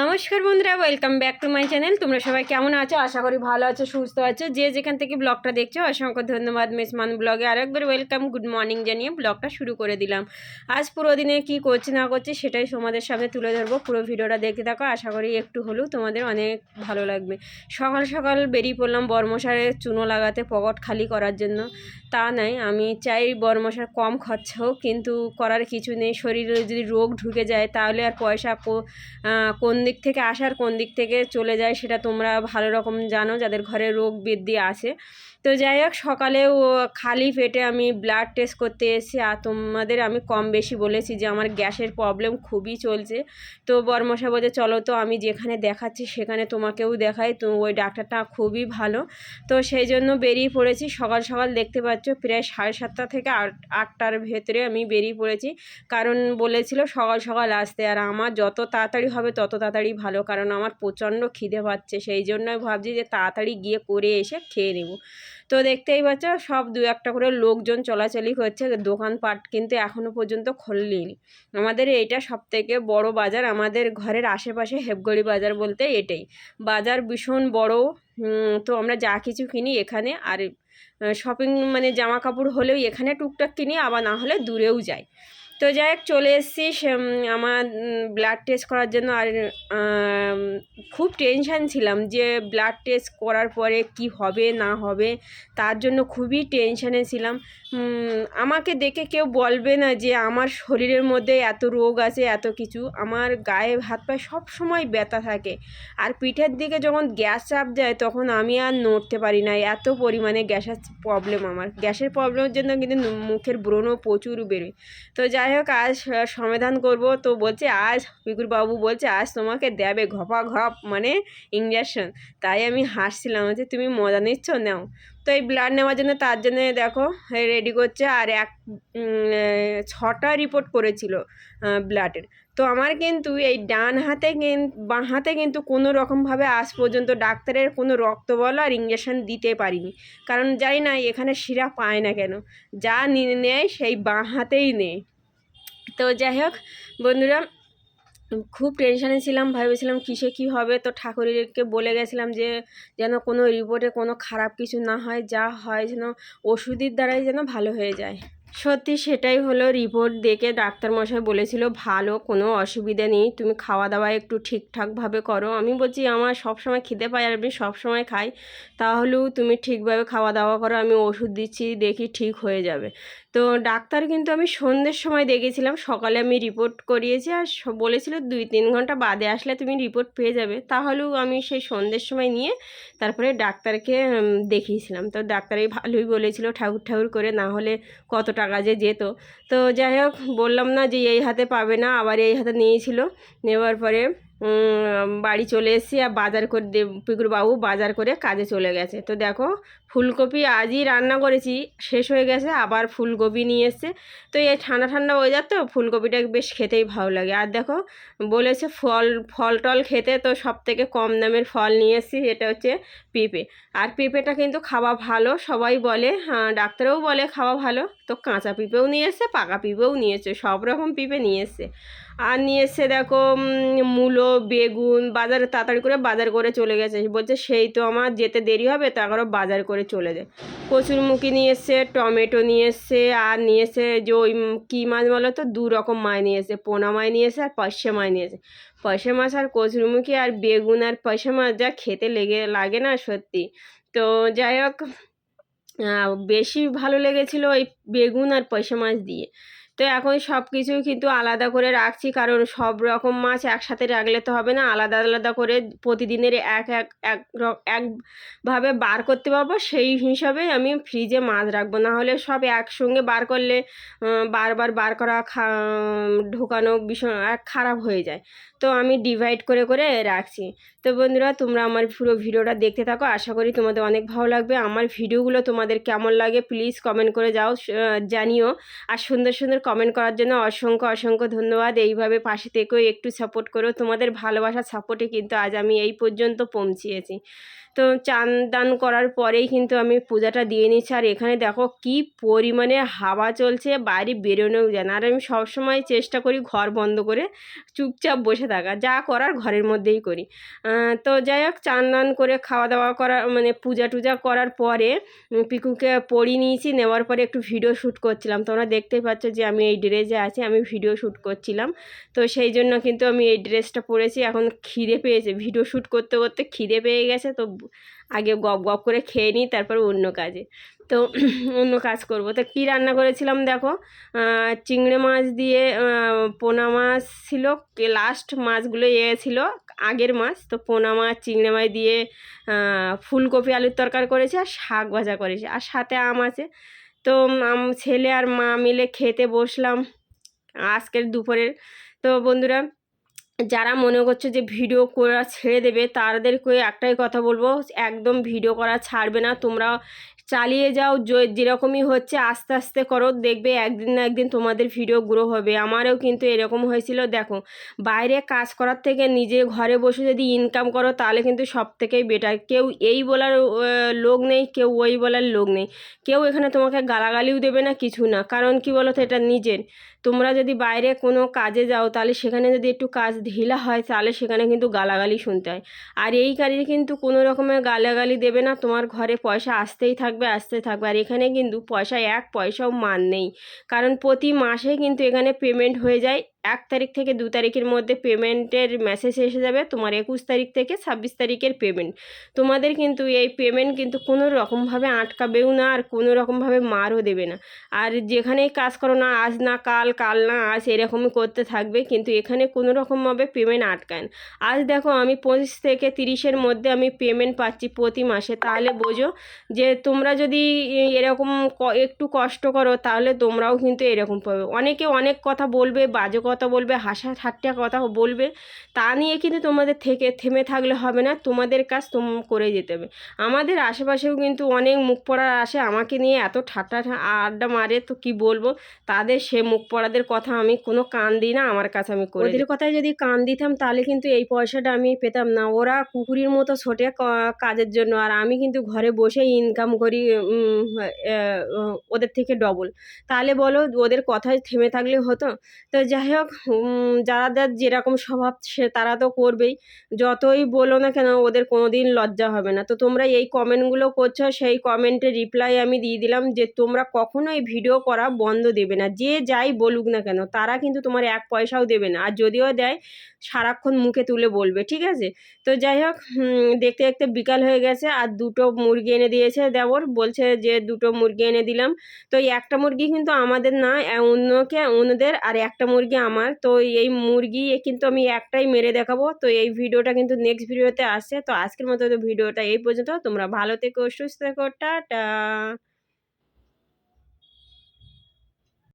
নমস্কার বন্ধুরা welcome back to my channel তোমরা সবাই কেমন আছো? আশা করি ভালো আছো, সুস্থ আছো। যে যেখান থেকে ব্লগটা দেখছ, অসংখ্য ধন্যবাদ মেসমান ব্লগে আরেকবার ওয়েলকাম গুড মর্নিং জানিয়ে ব্লগটা শুরু করে দিলাম। আজ পুরো দিনে কী করছি, না করছি, সেটাই তোমাদের সামনে তুলে ধরবো। পুরো ভিডিওটা দেখতে থাকো, আশা করি একটু হলেও তোমাদের অনেক ভালো লাগবে। সকাল সকাল বেরিয়ে পড়লাম বর্মশারে চুনো লাগাতে পকেট খালি করার জন্য। তা নাই, আমি চাই বর্মশার কম খরচা হোক, কিন্তু করার কিছু নেই। শরীরে যদি রোগ ঢুকে যায়, তাহলে আর পয়সা কোন দিক থেকে আসার কোন দিক থেকে চলে যায় সেটা তোমরা ভালো রকম জানো, যাদের ঘরে রোগ বৃদ্ধি আছে। তো যাই হোক সকালেও খালি পেটে আমি ব্লাড টেস্ট করতে এসেছি। আর তোমাদের আমি কম বেশি বলেছি যে আমার গ্যাসের প্রবলেম খুবই চলছে। তো বর্মশা বলছে, চলো তো আমি যেখানে দেখাচ্ছি সেখানে তোমাকেও দেখাই। তো ওই ডাক্তারটা খুবই ভালো। তো সেই জন্য বেরিয়ে পড়েছি। সকাল সকাল দেখতে পাচ্ছ, প্রায় সাড়ে সাতটা থেকে আট, আটটার ভেতরে আমি বেরিয়ে পড়েছি। কারণ বলেছিল সকাল সকাল আসতে। আর আমার যত তাড়াতাড়ি হবে তত তাড়াতাড়ি ভালো। কারণ আমার প্রচণ্ড খিদে পাচ্ছে। সেই জন্যই ভাবছি যে তাড়াতাড়ি গিয়ে করে এসে খেয়ে নেব। তো দেখতেই পাচ্ছ, সব দু একটা করে লোকজন চলাচলি করছে। দোকানপাট কিন্তু এখনও পর্যন্ত খোলেনি। আমাদের এইটা সব থেকে বড় বাজার। আমাদের ঘরের আশেপাশে হেবগড়ি বাজার বলতে এটাই। বাজার ভীষণ বড়। তো আমরা যা কিছু কিনি এখানে আর শপিং মানে জামা কাপড় হলেও এখানে টুকটাক কিনি, আবার না হলে দূরেও যাই। তো যাই হোক, চলে এসেছি। আমার ব্লাড টেস্ট করার জন্য আর খুব টেনশান ছিলাম যে ব্লাড টেস্ট করার পরে কি হবে, না হবে, তার জন্য খুবই টেনশানে ছিলাম। আমাকে দেখে কেউ বলবে না যে আমার শরীরের মধ্যে এত রোগ আছে, এত কিছু। আমার গায়ে হাত পায়ে সব সময় ব্যথা থাকে। আর পিঠের দিকে যখন গ্যাস চাপ যায়, তখন আমি আর নড়তে পারি না। এত পরিমাণে গ্যাসের প্রবলেম আমার। গ্যাসের প্রবলেমের জন্য কিন্তু মুখের ব্রণও প্রচুর বেরোয় তো যাই হোক, আজ সমাধান করব। তো বলছে, আজ পিকুর বাবু বলছে, আজ তোমাকে দেবে ঘপা ঘপ মানে ইঞ্জেকশন তাই আমি হাসছিলাম যে তুমি মজা নিচ্ছ? নাও। তো এই ব্লাড নেওয়ার জন্য তার জন্য দেখো রেডি করছে, আর এক ছটা রিপোর্ট করেছিল ব্লাডের তো আমার কিন্তু এই ডান হাতে বাঁ হাতে কিন্তু কোনো রকমভাবে আজ পর্যন্ত ডাক্তারের কোনো রক্ত বলো আর ইঞ্জেকশন দিতে পারিনি। কারণ জানি না, এখানে শিরা পায় না কেন। যা নিয়ে নেয়, সেই বাঁ হাতেই নেয়। তো যাই হোক, বন্ধুরা, খুব টেনশানে ছিলাম, ভেবেছিলাম কিসে কি হবে। তো ঠাকুরকে বলে গেছিলাম যে, যেন কোনো রিপোর্টে কোনো খারাপ কিছু না হয়, যা হয় যেন ওষুধের দ্বারাই যেন ভালো হয়ে যায়। সত্যি সেটাই হলো রিপোর্ট দেখে ডাক্তারমশাই বলেছিল, ভালো, কোনো অসুবিধা নেই, তুমি খাওয়া দাওয়া একটু ঠিকঠাকভাবে করো। আমি বলছি, আমার সবসময় খিদে পাই আর আমি সবসময় খাই, তাহলেও তুমি ঠিকভাবে খাওয়া দাওয়া করো, আমি ওষুধ দিচ্ছি, দেখি ঠিক হয়ে যাবে। তো ডাক্তার কিন্তু আমি সন্ধ্যের সময় দেখেছিলাম। সকালে আমি রিপোর্ট করিয়েছি আর বলেছিল দুই তিন ঘণ্টা বাদে আসলে তুমি রিপোর্ট পেয়ে যাবে। তাহলেও আমি সেই সন্ধ্যের সময় নিয়ে তারপরে ডাক্তারকে দেখিয়েছিলাম। তো ডাক্তারই ভালোই বলেছিল ঠাকুর ঠাকুর করে না হলে কত টাকা যে যেত। তো যাই হোক, বললাম না যে এই হাতে পাবে না, আবার এই হাতে নিয়েছিল। নেওয়ার পরে বাড়ি চলে এসেছি আর বাজার করে দে পিকুর বাবু বাজার করে কাজে চলে গেছে। তো দেখো, ফুলকপি আজই রান্না করেছি, শেষ হয়ে গেছে, আবার ফুলকপি নিয়ে এসছে। তো এই ঠান্ডা ঠান্ডা ওয়েদার তো, ফুলকপিটা বেশ খেতেই ভালো লাগে। আর দেখো, বলেছে ফল ফল টল খেতে তো সব থেকে কম দামের ফল নিয়ে এসেছি এটা হচ্ছে পেঁপে। আর পেঁপেটা কিন্তু খাওয়া ভালো, সবাই বলে হ্যাঁ ডাক্তারও বলে খাওয়া ভালো। তো কাঁচা পেঁপেও নিয়ে এসছে, পাকা পেঁপেও নিয়ে এসছে, সব রকম পেঁপে নিয়ে এসছে। আর নিয়ে এসছে দেখো মূলো, বেগুন, বাজারে তাড়াতাড়ি করে বাজার করে চলে গেছে। বলছে, সেই তো আমার যেতে দেরি হবে, তা করে বাজার করে চলে যায়। কচুরমুখী নিয়ে এসছে টমেটো নিয়ে এসছে আর নিয়ে এসে যে ওই কী মাছ বলো তো, দু রকম মাছ নিয়ে এসে, পোনা মাছ নিয়ে এসে, আর পার্শে মাছ নিয়ে এসে। পার্শে মাছ আর কচুরমুখী আর বেগুন আর পার্শে মাছ যা খেতে লেগে, লাগে না সত্যি। তো যাই হোক বেশি ভালো লেগেছিলো ওই বেগুন আর পয়সা মাছ দিয়ে। তো এখন সব কিছু কিন্তু আলাদা করে রাখছি, কারণ সব রকম মাছ একসাথে রাখলে তো হবে না। আলাদা আলাদা করে প্রতিদিনের এক এক এক একভাবে বার করতে পারব, সেই হিসাবে আমি ফ্রিজে মাছ রাখব। না হলে সব একসঙ্গে বার করলে বারবার বার করা ঢোকানো ভীষণ খারাপ হয়ে যায়। তো আমি ডিভাইড করে করে রাখছি। তো বন্ধুরা, তোমরা আমার পুরো ভিডিওটা দেখতে থাকো। আশা করি তোমাদের অনেক ভালো লাগবে। আমার ভিডিওগুলো তোমাদের কেমন লাগে প্লিজ কমেন্ট করে যাও জানিও। আর সুন্দর সুন্দর কমেন্ট করার জন্য অসংখ্য অসংখ্য ধন্যবাদ। এইভাবে পাশে থেকেও একটু সাপোর্ট করো। তোমাদের ভালোবাসার সাপোর্টে কিন্তু আজ আমি এই পর্যন্ত পৌঁছিয়েছি। তো চান দান করার পরেই কিন্তু আমি পূজাটা দিয়ে নিচ্ছি। আর এখানে দেখো কি পরিমাণে হাওয়া চলছে বাইরে বেরোনোও যায় না। আর আমি সবসময় চেষ্টা করি ঘর বন্ধ করে চুপচাপ বসে থাকা, যা করার ঘরের মধ্যেই করি। তো যাই হোক, চান দান করে খাওয়া দাওয়া করা মানে পূজা টুজা করার পরে পিকুকে পরিয়ে নিয়েছি, নেওয়ার পরে একটু ভিডিও শ্যুট করছিলাম। তোমরা দেখতেই পাচ্ছ যে আমি এই ড্রেসে আছি, আমি ভিডিও শ্যুট করছিলাম। তো সেই জন্য কিন্তু আমি এই ড্রেসটা পরেছি। এখন খিদে পেয়েছে। ভিডিও শ্যুট করতে করতে খিদে পেয়ে গেছে। তো আগে গপ গপ করে খেয়ে নিই, তারপর অন্য কাজে। তো অন্য কাজ করব। তো কী রান্না করেছিলাম দেখো? চিংড়ি মাছ দিয়ে পোনা মাছ ছিল। লাস্ট মাছগুলো এ ছিল, আগের মাছ। তো পোনা মাছ, চিংড়ি মাছ দিয়ে ফুলকপি, আলুর তরকার করেছি আর শাক ভাজা করেছি। আর সাথে আম আছে। তো ছেলে আর মা মিলে খেতে বসলাম আজকের দুপুরের। তো বন্ধুরা যারা মনে করছে যে ভিডিও করা ছেড়ে দেবে তাদেরকে একটাই কথা বলব, একদম ভিডিও করা ছাড়বে না। তোমরা চালিয়ে যাও যেরকমই হচ্ছে, আস্তে আস্তে করো, দেখবে একদিন না একদিন তোমাদের ভিডিও গ্রো হবে। আমারও কিন্তু এরকম হয়েছিল, দেখো, বাইরে কাজ করার থেকে নিজে ঘরে বসে যদি ইনকাম করো, তাহলে কিন্তু সব থেকেই বেটার কেউ এই বলার লোক নেই, কেউ ওই বলার লোক নেই। কেউ এখানে তোমাকে গালাগালিও দেবে না, কিছু না। কারণ কি বলো তো এটা নিজের। তোমরা যদি বাইরে কোনো কাজে যাও, তাহলে সেখানে যদি একটু কাজ ঢিলা হয়, তাহলে সেখানে কিন্তু গালাগালি শুনতে হয়। আর এই কাজে কিন্তু কোনো রকমের গালাগালি দেবে না, তোমার ঘরে পয়সা আসতেই থাকবে। আসতেই থাকবে। আর এখানে কিন্তু পয়সা এক পয়সাও মান নেই। কারণ প্রতি মাসে কিন্তু এখানে পেমেন্ট হয়ে যায়। এক তারিখ থেকে দু তারিখের মধ্যে পেমেন্টের মেসেজ এসে যাবে। তোমার একুশ তারিখ থেকে ছাব্বিশ তারিখের পেমেন্ট তোমাদের কিন্তু এই পেমেন্ট কিন্তু কোনো রকমভাবে আটকাবেও না আর কোনো রকমভাবে মারও দেবে না। আর যেখানেই কাজ করো না, আজ না কাল কাল না আজ, এরকমই করতে থাকবে। কিন্তু এখানে কোনো রকমভাবে পেমেন্ট আটকায় না। আজ দেখো আমি পঁচিশ থেকে তিরিশের মধ্যে আমি পেমেন্ট পাচ্ছি প্রতি মাসে। তাহলে বোঝো যে তোমরা যদি এরকম একটু কষ্ট করো, তাহলে তোমরাও কিন্তু এরকম পাবে। অনেকে অনেক কথা বলবে, বাজে কথা বলবে হাসা ঠাট্টা কথা বলবে তা নিয়ে কিন্তু তোমাদের থেকে থেমে থাকলে হবে না তোমাদের কাজ তোম করে যেতে হবে। আমাদের আশেপাশেও কিন্তু অনেক মুখ পড়ার আসে আমাকে নিয়ে এত ঠাট্টা আড্ডা মারে তো কি বলব? তাদের সে মুখ পড়াদের কথা আমি কোনো কান দিই না আমার কাছে আমি করে ওদের কথায় যদি কান দিতাম তাহলে কিন্তু এই পয়সাটা আমি পেতাম না। ওরা কুকুরের মতো ছোটে কাজের জন্য আর আমি কিন্তু ঘরে বসেই ইনকাম করি ওদের থেকে ডবল তাহলে বলো ওদের কথায় থেমে থাকলে হতো? তো যাই হোক যাদের যেরকম স্বভাব সে তারা তো করবেই। যতই বলো না কেন, ওদের কোনো দিন লজ্জা হবে না। তো তোমরা এই কমেন্টগুলো করছ, সেই কমেন্টের রিপ্লাই আমি দিয়ে দিলাম যে তোমরা কখনো কখনোই ভিডিও করা বন্ধ দেবে না। যে যাই বলুক না কেন, তারা কিন্তু তোমার এক পয়সাও দেবে না। আর যদিও দেয়, সারাক্ষণ মুখে তুলে বলবে, ঠিক আছে? তো যাই হোক দেখতে দেখতে বিকাল হয়ে গেছে, আর দুটো মুরগি এনে দিয়েছে দেবর। বলছে যে দুটো মুরগি এনে দিলাম। তো এই একটা মুরগি কিন্তু আমাদের না, অন্যকে, অন্যদের, আর একটা মুরগি আমার। তো এই মুরগি কিন্তু আমি একটাই মেরে দেখাবো। তো এই ভিডিওটা কিন্তু নেক্সট ভিডিওতে আসে তো আজকের মতো ভিডিওটা এই পর্যন্ত। তোমরা ভালো থেকো, সুস্থ থেকো, টাটা।